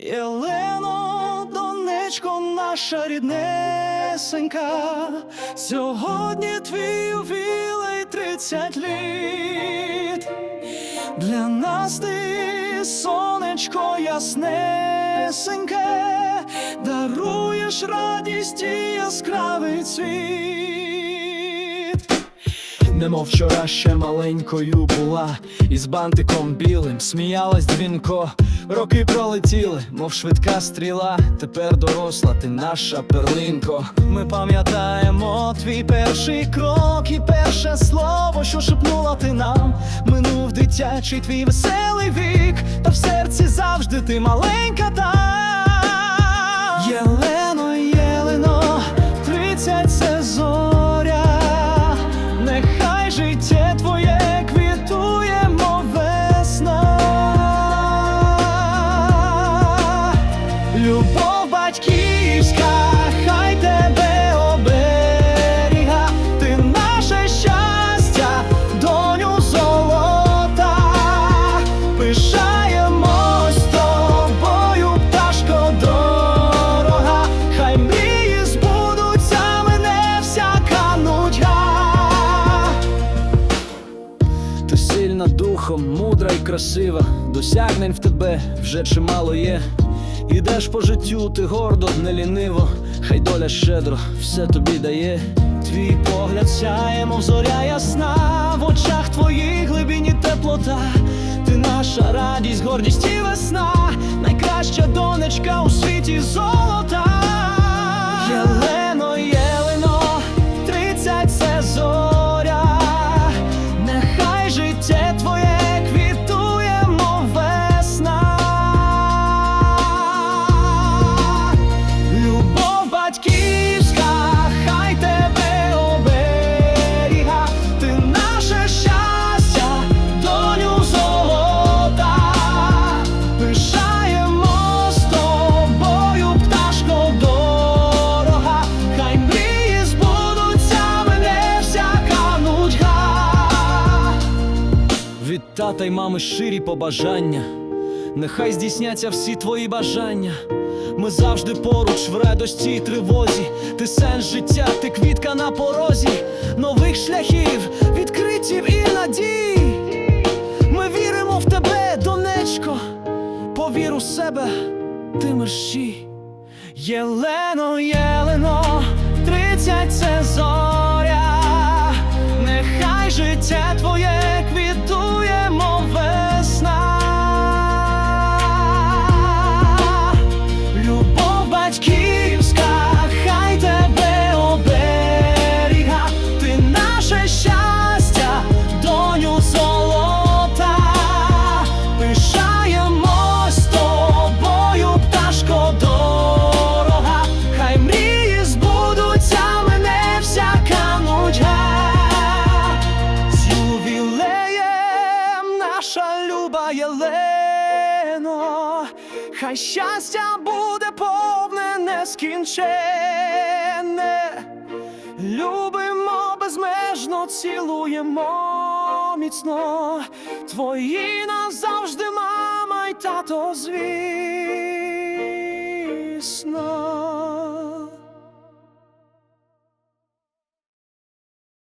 Єлено, донечко, наша ріднесенька, сьогодні твій ювілей тридцять літ. Для нас ти сонечко яснесеньке, даруєш радість і яскравий цвіт. Немов вчора ще маленькою була, із бантиком білим сміялась дзвінко. Роки пролетіли, мов швидка стріла. Тепер доросла ти наша перлинко. Ми пам'ятаємо твій перший крок і перше слово, що шепнула ти нам. Минув дитячий твій веселий вік, та в серці завжди ти маленька та. Красива, досягнень в тебе вже чимало є. Ідеш по життю, ти гордо, не ліниво, хай доля щедро все тобі дає. Твій погляд сяє, мов зоря ясна, в очах твоїх глибині теплота. Ти наша радість, гордість і весна, найкраща донечка у світі золота. Від тата й мами ширі побажання, нехай здійсняться всі твої бажання. Ми завжди поруч в радості й тривозі. Ти сенс життя, ти квітка на порозі, нових шляхів, відкриттів і надій. Ми віримо в тебе, донечко, повір у себе, ти мерщій. Єлено, Єлено, хай щастя буде повне нескінчене. Любимо безмежно, цілуємо міцно. Твої назавжди, мама й тато, звісно.